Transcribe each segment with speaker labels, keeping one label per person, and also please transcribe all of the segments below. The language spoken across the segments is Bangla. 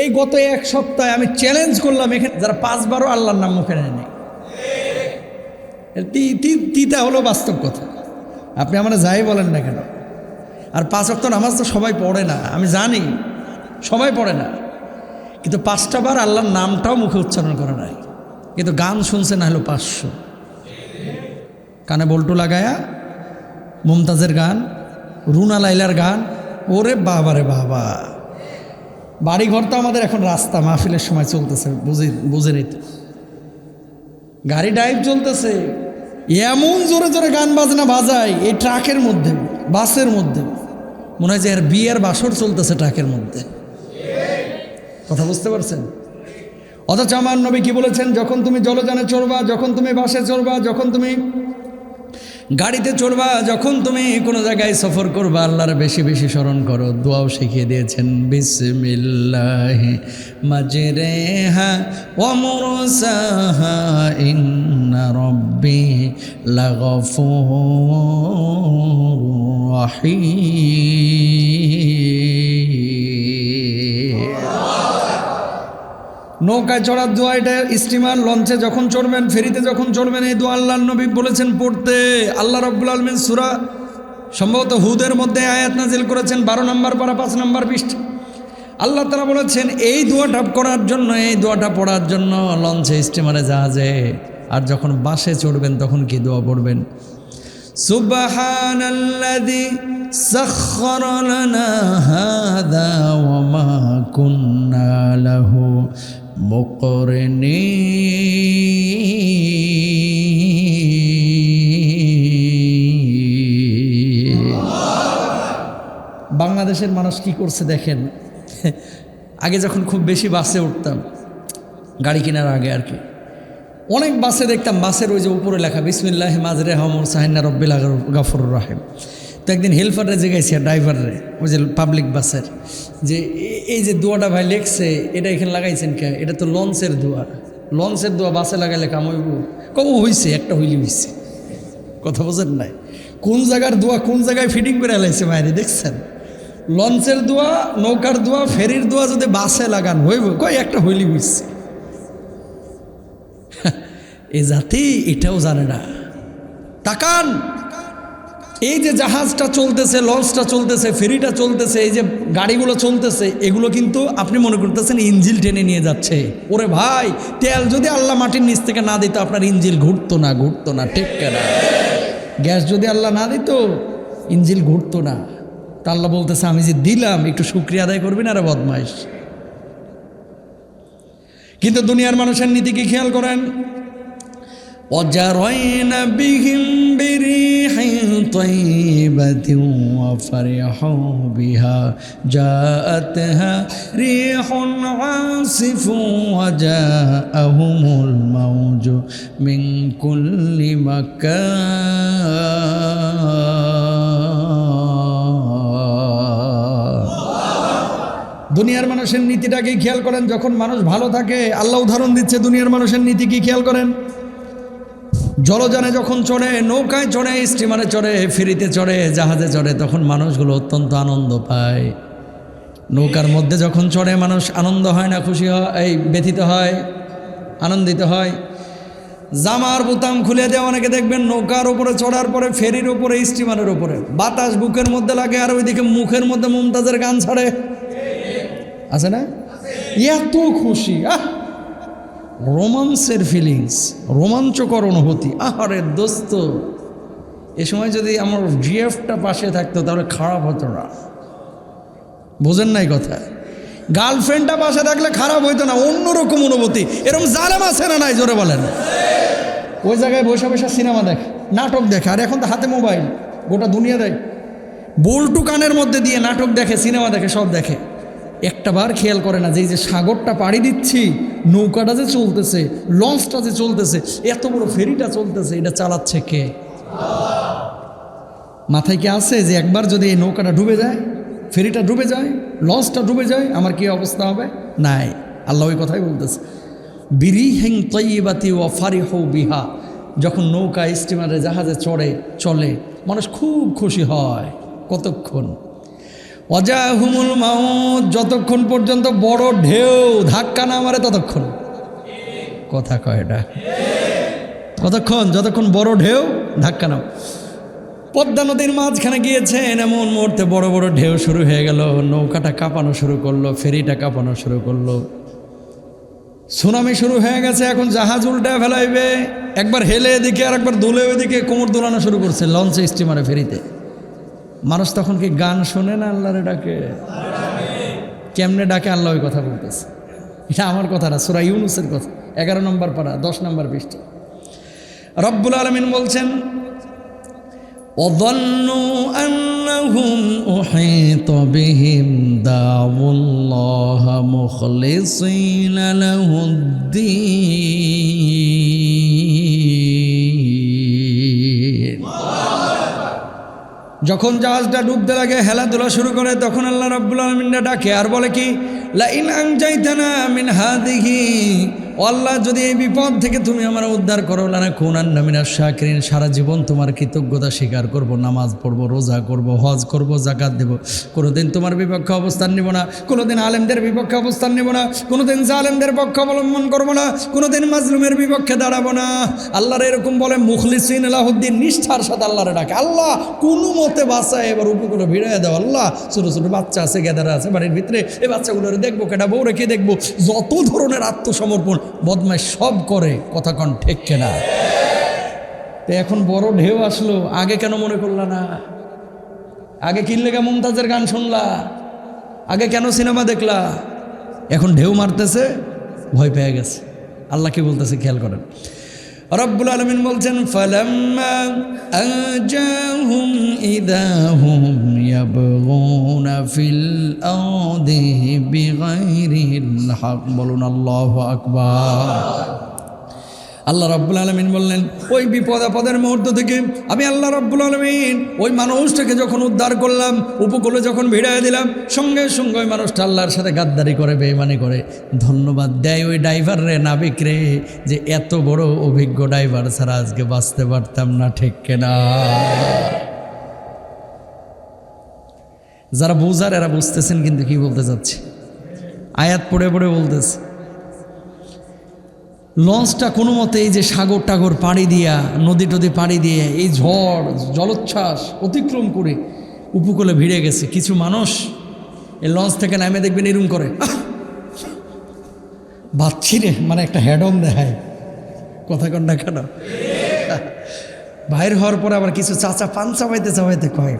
Speaker 1: এই গত এক সপ্তাহে আমি চ্যালেঞ্জ করলাম এখানে। যারা পাঁচবারও আল্লাহর নাম মুখে নেয়নি। তিতা হলো বাস্তব কথা। আপনি আমরা যাই বলেন না কেন? আর পাঁচ অক্ট নামাজ তো সবাই পড়ে না, আমি জানি, সবাই পড়ে না। কিন্তু পাঁচটা বার আল্লাহর নামটাও মুখে উচ্চারণ করে নাই। কিন্তু গান শুনছে না হলো পাঁচশো। কানে বল্টু লাগায়া, মুমতাজের গান, রুনা লাইলার গান, ওরে বাবা রে বাবা। বাড়ি ঘর তো আমাদের এখন রাস্তা, মাহফিলের সময় চলতেছে, বুঝে বুঝে নিতে গাড়ি ড্রাইভ চলতেছে। এমন জোরে জোরে গান বাজনা বাজায় এই ট্রাকের মধ্যে, বাসের মধ্যে। মনে হয় যে এর বিয়ের বাসর চলতেছে ট্রাকের মধ্যে। কথা বুঝতে পারছেন? অথচ আমার নবী কি বলেছেন? যখন তুমি জলযানে চড়বা, যখন তুমি বাসে চড়বা, যখন তুমি গাড়িতে চড়বা, যখন তুমি কোনো জায়গায় সফর করবা, আল্লাহর বেশি বেশি স্মরণ করো, দোয়াও শিখিয়ে দিয়েছেন, বিসমিল্লাহ মাজরে হা ওমরসাহা ইন্না নৌকায় চড়ার দোয়া এটা স্টিমার লঞ্চে যখন চড়বেন, ফেরিতে যখন চড়বেন, এই দোয়া আল্লাহ নবী বলেছেন পড়তে। আল্লাহ রব্বুল আলমিন সুরা সম্ভবত হুদের মধ্যে আয়াত নাজিল করেছেন, বারো নম্বর পারা পাঁচ নম্বর পৃষ্ঠ। আল্লাহ তারা বলেছেন, এই দোয়াটা করার জন্য, এই দোয়াটা পড়ার জন্য লঞ্চে স্টিমারে জাহাজে আর যখন বাসে চড়বেন, তখন কি দোয়া পড়বেন? সুবাহ মা مقرنين বাংলাদেশের মানুষ কি করছে দেখেন আগে যখন খুব বেশি বাসে উঠতাম গাড়ি কেনার আগে আর কি অনেক বাসে দেখতাম বাসের ওই যে উপরে লেখা বিসমিল্লাহ মাজরে হমর সাহিনা রব্বিল গাফর রাহেম তো একদিন হেল্পারে জেগাইছি আর ড্রাইভারে ওই যে পাবলিক বাসের যে এই যে দোয়াটা ভাই লেখছে, এটা এখানে লাগাইছেন কে? এটা তো লঞ্চের দোয়া। লঞ্চের দোয়া বাসে লাগাইলে কাম হইব। কব হইছে, একটা হইলি হইছে। কথা বোঝেন নাই? কোন জায়গার দোয়া, কোন জায়গায় ফিটিং করে লাইছে বাইরে দেখছেন? লঞ্চের দোয়া, নৌকার দোয়া, ফেরির দোয়া যদি বাসে লাগান, হইব। কয়, একটা হইলি হইছে। এ জাতি এটাও জানে না। তাকান। এই যে জাহাজটা চলতেছে, লঞ্চটা চলতেছে, ফেরিটা চলতেছে, এই যে গাড়িগুলো চলতেছে, এগুলো কিন্তু আপনি মনে করতেছেন ইঞ্জিল টেনে নিয়ে যাচ্ছে। ওরে ভাই, তেল যদি আল্লাহ মাটির নিচ থেকে না দিত, আপনার ইঞ্জিল ঘুরতো না ঘুরতো না, ঠিক কেনা। গ্যাস যদি আল্লাহ না দিত, ইঞ্জিল ঘুরতো না। তা আল্লাহ বলতেছে, আমি যে দিলাম, একটু শুক্রিয়া আদায় করবি না রে বদমাইশ। কিন্তু দুনিয়ার মানুষের নীতি কি খেয়াল করেন? وجرين بهم بريح طيبة وفرحوا بها جاءتها ريح عاصف وجاءهم الموج من كل مكان দুনিয়ার মানুষের নীতিটাকে খেয়াল করেন যখন মানুষ ভালো থাকে আল্লাহ উদাহরণ দিচ্ছে দুনিয়ার মানুষের নীতি কি খেয়াল করেন জলযানে যখন চড়ে, নৌকায় চড়ে স্টিমারে চড়ে, ফেরিতে চড়ে, জাহাজে চড়ে, তখন মানুষগুলো অত্যন্ত আনন্দ পায়। নৌকার মধ্যে যখন চড়ে, মানুষ আনন্দ হয় না, খুশি হয়, এই ব্যথিত হয়, আনন্দিত হয়। জামার বোতাম খুলে দেওয়া অনেকে দেখবেন নৌকার উপরে চড়ার পরে, ফেরির উপরে স্টিমারের উপরে। বাতাস বুকের মধ্যে লাগে আর ওইদিকে মুখের মধ্যে মমতাজের গান ছাড়ে। আছে না? এত খুশি, আহ! রোমান্সের ফিলিংস রোমাঞ্চকর অনুভূতি। আহারে দোস্ত, এ সময় যদি আমার জিএফটা পাশে থাকতো, তাহলে খারাপ হতো না। বোঝেন নাই কথা? গার্লফ্রেন্ডটা পাশে থাকলে খারাপ হইতো না, অন্যরকম অনুভূতি। এরকম জালেম আছে না নাই, জোরে বলেন? ওই জায়গায় বসে বসে সিনেমা দেখে, নাটক দেখে, আর এখন তো হাতে মোবাইল, গোটা দুনিয়া দেয় বল্টু কানের মধ্যে দিয়ে নাটক দেখে, সিনেমা দেখে, সব দেখে। একটা বার খেয়াল করে না যে এই যে সাগরটা পাড়ি দিচ্ছি, নৌকাটা যে চলতেছে, লঞ্চটা যে চলতেছে, এত বড় ফেরিটা চলতেছে, এটা চালাচ্ছে কে? মাথায় কি আছে যে একবার যদি এই নৌকাটা ডুবে যায়, ফেরিটা ডুবে যায়, লঞ্চটা ডুবে যায়, আমার কি অবস্থা হবে? নাই। আল্লাহ ওই কথাই বলতেছে। বিরি হেং তৈবাতি ও ফারি হৌ বিহা। যখন নৌকা স্টিমারে জাহাজে চড়ে, চলে, মানুষ খুব খুশি হয়। কতক্ষণ? অজা হুমুল মাউত, যতক্ষণ পর্যন্ত বড় ঢেউ ধাক্কা না মারে ততক্ষণ। কথা কয় এটা। কতক্ষণ যতক্ষণ বড় ঢেউ ধাক্কা নাও পদ্মা নদীর মাঝখানে গিয়েছেন, এমন মুহূর্তে বড় বড় ঢেউ শুরু হয়ে গেল। নৌকাটা কাঁপানো শুরু করল, ফেরিটা কাঁপানো শুরু করল। সুনামি শুরু হয়ে গেছে, এখন জাহাজ উল্টা ফেলাইবে। একবার হেলে এদিকে আর একবার দুলে ওইদিকে কোমর দোলানো শুরু করছে, লঞ্চে স্টিমারে ফেরিতে। মানুষ তখন কি গান শোনে না আল্লাহরে ডাকে কেমনে ডাকে আল্লাহ ওই কথা বলতেছে এটা আমার কথা না সুরা ইউনুসের কথা এগারো নম্বর পাড়া দশ নম্বর পৃষ্ঠা রব্বুল আলমিন বলছেন وظنوا أنهم أحيط بهم دعوا الله مخلصين له الدين যখন জাহাজটা ডুবতে লাগে, হেলাধুলা শুরু করে, তখন আল্লাহ রব্বুল আলমিনটা ডাকে আর বলে কি, লাইন আং আংজাইতানা মিন হাদিহি ও আল্লাহ, যদি এই বিপদ থেকে তুমি আমার উদ্ধার করো না কোনান নামিনা শাকরিন, সারা জীবন তোমার কৃতজ্ঞতা স্বীকার করব, নামাজ পড়ব, রোজা করব, হজ করব জাকাত দেব। কোনোদিন তোমার বিপক্ষে অবস্থান নেব না, কোনোদিন আলেমদের বিপক্ষে অবস্থান নেব না, কোনোদিন জালেমদের পক্ষ অবলম্বন করব না, কোনোদিন মাজলুমের বিপক্ষে দাঁড়াবো না। আল্লাহর এরকম বলে, মুখলিসিন আলাহুদ্দিন নিষ্ঠার সাথে আল্লাহরে ডাকে। আল্লাহ, কোনো মতে বাসায় এবার উপকুলে ভিড়ায় দাও। আল্লাহ, ছোটো ছোটো বাচ্চা আছে গেদারা আছে, বাড়ির ভিতরে। এই বাচ্চাগুলোরে দেখব কেটা বউ রেখে দেখব? যত ধরনের আত্মসমর্পণ বদমাই সব করে, কথা কন ঠিক কেনা? তো এখন বড় ঢেউ আসলো, আগে কেন মনে করলা না? আগে কিনলে কে মমতাজের গান শুনলা? আগে কেন সিনেমা দেখলা? এখন ঢেউ মারতেছে, ভয় পেয়ে গেছে। আল্লাহ কি বলতেছে খেয়াল করেন। রব্বুল আলমিন বলছেন ফালাম্মা আজাহুম ইদাহুম ইয়াবগুনা ফিল আরদি বিগাইরিল হক বলুন আল্লাহু আকবার আল্লাহ রব্বুল আলমিন বললেন, ওই বিপদ আপদের মুহূর্ত থেকে আমি আল্লাহ রব্বুল আলমিন ওই মানুষটাকে যখন উদ্ধার করলাম, উপকূলে যখন ভিড়াই দিলাম, সঙ্গে সঙ্গে ওই মানুষটা আল্লাহর সাথে গাদ্দারি করে বেমানি করে। ধন্যবাদ দেয় ওই ড্রাইভার রে নাবিক রে, যে এত বড় অভিজ্ঞ ড্রাইভার ছাড়া আজকে বাঁচতে পারতাম না, ঠিক কেনা? যারা বুঝার, এরা বুঝতেছেন কিন্তু কি বলতে চাচ্ছে। আয়াত পড়ে পড়ে বলতেছে। লঞ্চটা কোনো মতে এই যে সাগর টাগর পাড়ি দিয়া, নদী টদি পাড়ি দিয়ে এই ঝড়, জলোচ্ছ্বাস অতিক্রম করে উপকূলে ভিড়ে গেছে। কিছু মানুষ এই লঞ্চ থেকে নামে দেখবেন এরম করে। বাচ্চি রে মানে একটা হেডম দেখায়। কথা কন না কেন? বাইর হওয়ার পরে আবার কিছু চাচা পান চাবাইতে চাবাইতে কয়,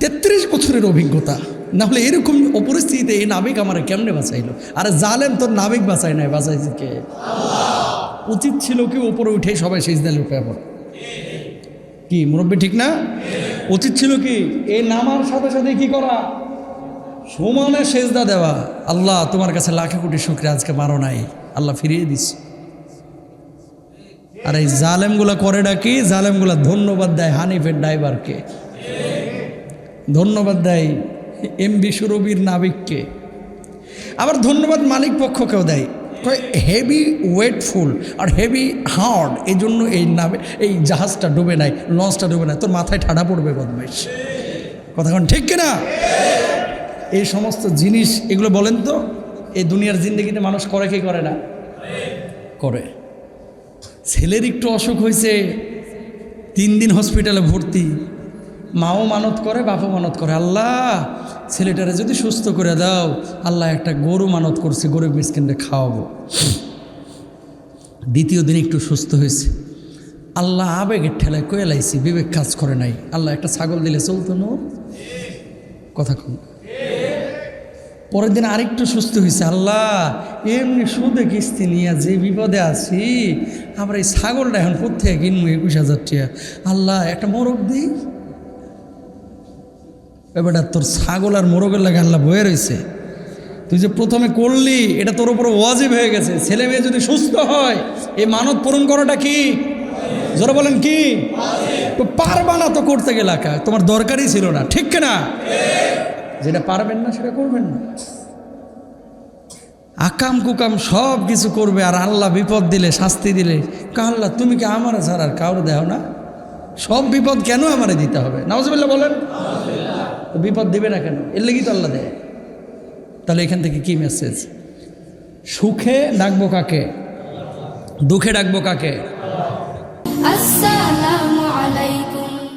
Speaker 1: তেত্রিশ বছরের অভিজ্ঞতা। না হলে এরকম অপরিস্থিতিতে এই নাবিক আমার কেমনে বাঁচাইলো? আরে জালেম তোর নাবিক বাঁচাই নাই বাঁচাইছে কে? উচিত ছিল কি উপরে উঠে সবাই দিলে উঠে পড়ে কি মুরব্বী ঠিক না? উচিত ছিল কি এই নামার সাথে সাথে কি করা? সমানে সেজদা দেওয়া। আল্লাহ তোমার কাছে লাখে কোটি শুক্রিয়া আজকে মারো নাই। আল্লাহ ফিরিয়ে দিস আর এই জালেমগুলা করে ডাকি জালেমগুলা ধন্যবাদ দেয় হানিফের ড্রাইভারকে। ধন্যবাদ দেয় এম বিশ্বরবির নাবিককে। আবার ধন্যবাদ মালিক পক্ষকেও দেয়। কয় হেভি ওয়েটফুল আর হেভি হার্ড এই জন্য এই নাবে, এই জাহাজটা ডুবে নাই, লঞ্চটা ডুবে নাই। তোর মাথায় ঠাডা পড়বে বদমাইশ। কথাক্ষণ ঠিক কিনা? এই সমস্ত জিনিস, এগুলো বলেন তো, এই দুনিয়ার জিন্দগিতে মানুষ করে কি করে না? করে। ছেলের একটু অসুখ হয়েছে তিন দিন হসপিটালে ভর্তি। মাও মানত করে, বাপও মানত করে। আল্লাহ ছেলেটারে যদি সুস্থ করে দাও, আল্লাহ একটা গরু মানত করছে, গরিব মিসকিনরে খাওয়াবো। দ্বিতীয় দিন একটু সুস্থ হয়েছে। আল্লাহ আবেগের ঠেলায় কয়ে লাইছি, বিবেক কাজ করে নাই। আল্লাহ একটা ছাগল দিলে চলতো না? কথা কম। পরের দিন আরেকটু সুস্থ হয়েছে। আল্লাহ, এমনি সুদে কিস্তি নিয়ে যে বিপদে আছি, আমরা এই ছাগলটা এখন কোথেকে কিনবো একুশ হাজার টাকা? আল্লাহ, একটা মোরগ দিই? এবারটা তোর ছাগল আর মোরগের লাগে আল্লাহ বয়ে রয়েছে তুই যে প্রথমে করলি, এটা তোর উপরে ওয়াজিব হয়ে গেছে। ছেলে মেয়ে যদি সুস্থ হয়, এই মানত পূরণ করাটা কি? জোরে বলেন কি? তো পারবা না তো করতে গেলে তোমার দরকারই ছিল না, ঠিক না? যেটা পারবেন না, সেটা করবেন না। আকাম কুকাম সব কিছু করবে আর আল্লাহ বিপদ দিলে, শাস্তি দিলে। আল্লাহ তুমি কি আমার ছাড়া আর কাউরে দেও না? সব বিপদ কেন আমারে দিতে হবে? নওয়াজবিল্লা বলেন। তো বিপদ দেবে না কেন? এর লেগেই তো আল্লাহ দেয়। তাহলে এখান থেকে কি মেসেজ সুখে ডাকবো কাকে? দুঃখে ডাকবো কাকে?
Speaker 2: আসসালাম